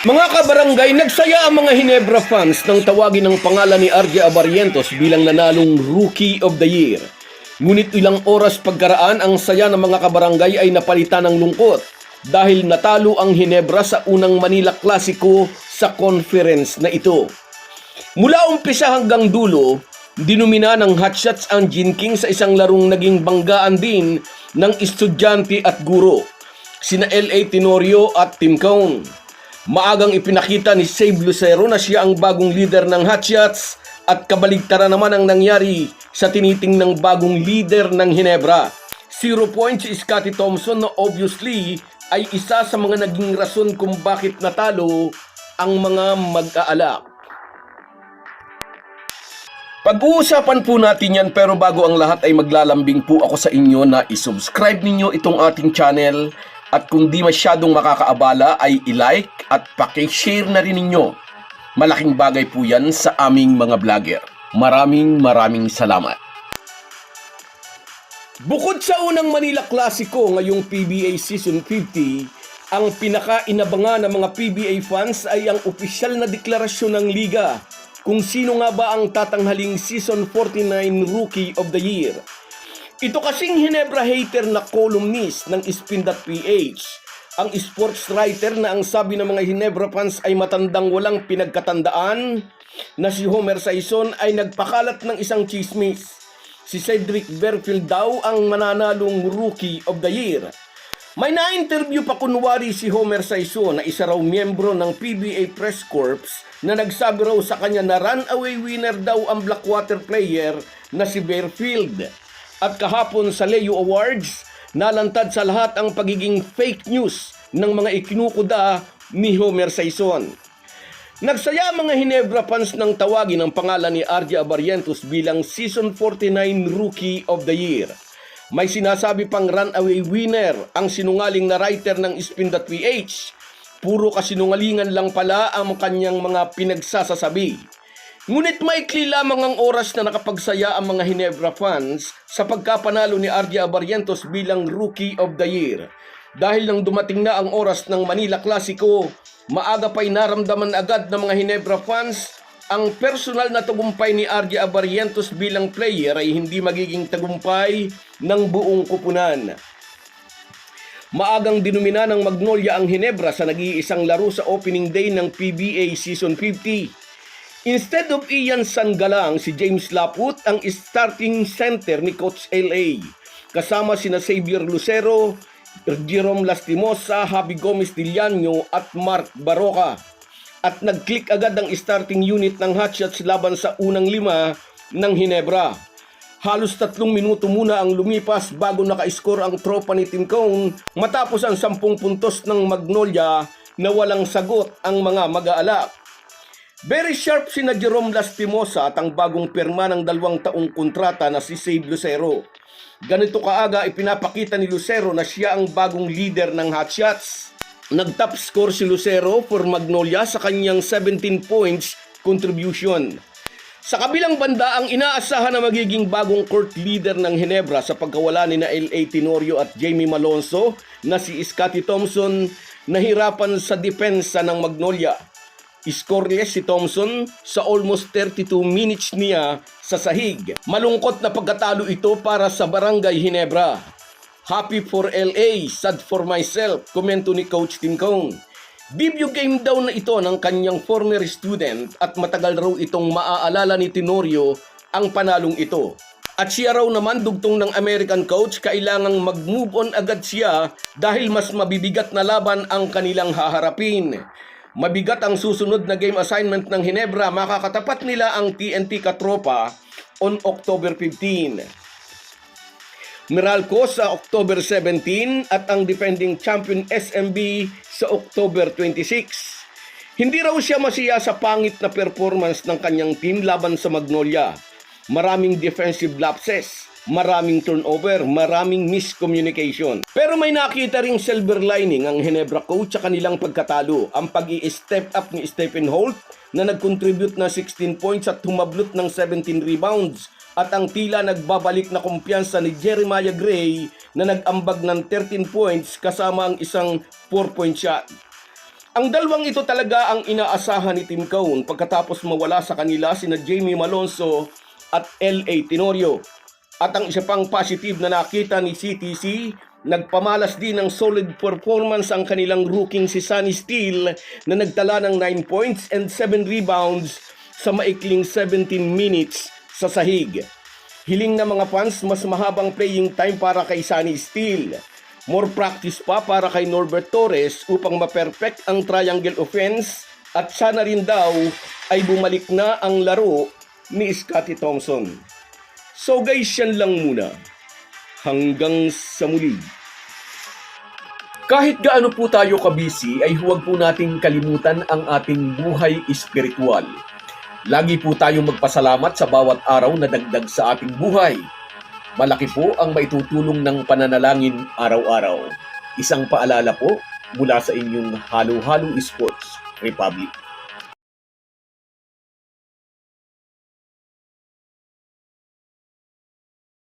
Mga kabarangay, nagsaya ang mga Hinebra fans nang tawagin ang pangalan ni RJ Abarientos bilang nanalong Rookie of the Year. Ngunit ilang oras pagkaraan, ang saya ng mga kabarangay ay napalitan ng lungkot dahil natalo ang Hinebra sa unang Manila Clasico sa conference na ito. Mula umpisa hanggang dulo, dinumina ng hotshots ang Jinking sa isang larong naging banggaan din ng estudyante at guro, sina L.A. Tenorio at Tim Cone. Maagang ipinakita ni Save Lucero na siya ang bagong leader ng hotshots at kabaligtaran naman ang nangyari sa tiniting ng bagong leader ng Hinebra. Zero points si Scotty Thompson na obviously ay isa sa mga naging rason kung bakit natalo ang mga mag-aalak. Pag-uusapan po natin yan pero bago ang lahat ay maglalambing po ako sa inyo na isubscribe ninyo itong ating channel at kung di masyadong makakaabala ay i-like at paki-share na rin ninyo. Malaking bagay po yan sa aming mga vlogger. Maraming maraming salamat. Bukod sa unang Manila Clasico ngayong PBA Season 50, ang pinaka-inabangan ng mga PBA fans ay ang opisyal na deklarasyon ng liga kung sino nga ba ang tatanghaling Season 49 Rookie of the Year. Ito kasing Hinebra hater na columnist ng Spin.ph, ang sports writer na ang sabi ng mga Hinebra fans ay matandang walang pinagkatandaan na si Homer Saison ay nagpakalat ng isang chismis. Si Cedric Berfield daw ang mananalong Rookie of the Year. May na-interview pa kunwari si Homer Saison na isa raw miyembro ng PBA Press Corps na nagsabi raw sa kanya na runaway winner daw ang Blackwater player na si Berfield. At kahapon sa Leo Awards, nalantad sa lahat ang pagiging fake news ng mga ikinukuda ni Homer Saison. Nagsaya mga Hinebra fans ng tawagin ang pangalan ni RJ Abarientos bilang Season 49 Rookie of the Year. May sinasabi pang runaway winner ang sinungaling na writer ng Spin.ph. Puro kasinungalingan lang pala ang kanyang mga pinagsasasabi. Ngunit maikli lamang ang oras na nakapagsaya ang mga Hinebra fans sa pagkapanalo ni RJ Abarientos bilang Rookie of the Year. Dahil nang dumating na ang oras ng Manila Clasico, maaga pa'y naramdaman agad ng mga Hinebra fans ang personal na tagumpay ni RJ Abarientos bilang player ay hindi magiging tagumpay ng buong kupunan. Maagang dinumina ng Magnolia ang Hinebra sa nag-iisang laro sa opening day ng PBA Season 50. Instead of Ian Sangalang, si James Laput ang starting center ni Coach LA. Kasama sina Xavier Lucero, Jerome Lastimosa, Javi Gomez Diliano at Mark Baroka. At nag-click agad ang starting unit ng Hotshots laban sa unang lima ng Hinebra. Halos tatlong minuto muna ang lumipas bago naka-score ang tropa ni Tim Cone matapos ang sampung puntos ng Magnolia na walang sagot ang mga mag-aalak. Very sharp si na Jerome Lastimosa at ang bagong pirma ng dalawang taong kontrata na si Save Lucero. Ganito kaaga ipinapakita ni Lucero na siya ang bagong leader ng Hotshots. Nag-top score si Lucero for Magnolia sa kanyang 17 points contribution. Sa kabilang banda, ang inaasahan na magiging bagong court leader ng Hinebra sa pagkawala ni na L.A. Tenorio at Jamie Malonzo na si Scotty Thompson nahirapan sa depensa ng Magnolia. Scoreless si Thompson sa almost 32 minutes niya sa sahig. Malungkot na pagkatalo ito para sa Barangay Hinebra. Happy for LA, sad for myself, komento ni Coach Tim Cone. Debut game daw na ito ng kanyang former student at matagal raw itong maaalala ni Tenorio ang panalong ito. At siya raw naman dugtong ng American coach kailangang mag-move on agad siya dahil mas mabibigat na laban ang kanilang haharapin. Mabigat ang susunod na game assignment ng Hinebra, makakatapat nila ang TNT Katropa on October 15. Meralco sa October 17 at ang defending champion SMB sa October 26. Hindi raw siya masiya sa pangit na performance ng kanyang team laban sa Magnolia. Maraming defensive lapses, maraming turnover, maraming miscommunication. Pero may nakita ring silver lining ang Hinebra coach sa kanilang pagkatalo. Ang pag step up ni Stephen Holt na nag-contribute ng 16 points at humablot ng 17 rebounds at ang tila nagbabalik na kumpiyansa ni Jeremiah Gray na nag-ambag ng 13 points kasama ang isang 4-point shot. Ang dalawang ito talaga ang inaasahan ni Tim Cone pagkatapos mawala sa kanila sina Jamie Malonzo at L.A. Tenorio. At ang isa pang positive na nakita ni CTC, nagpamalas din ng solid performance ang kanilang rookie si Sunny Steele na nagtala ng 9 points and 7 rebounds sa maikling 17 minutes sa sahig. Hiling na mga fans mas mahabang playing time para kay Sunny Steele. More practice pa para kay Norbert Torres upang ma-perfect ang triangle offense at sana rin daw ay bumalik na ang laro ni Scottie Thompson. So guys, yan lang muna. Hanggang sa muli. Kahit gaano po tayo kabisi ay huwag po nating kalimutan ang ating buhay espiritual. Lagi po tayong magpasalamat sa bawat araw na dagdag sa ating buhay. Malaki po ang maitutulong ng pananalangin araw-araw. Isang paalala po mula sa inyong Halo Halo Sports Republic.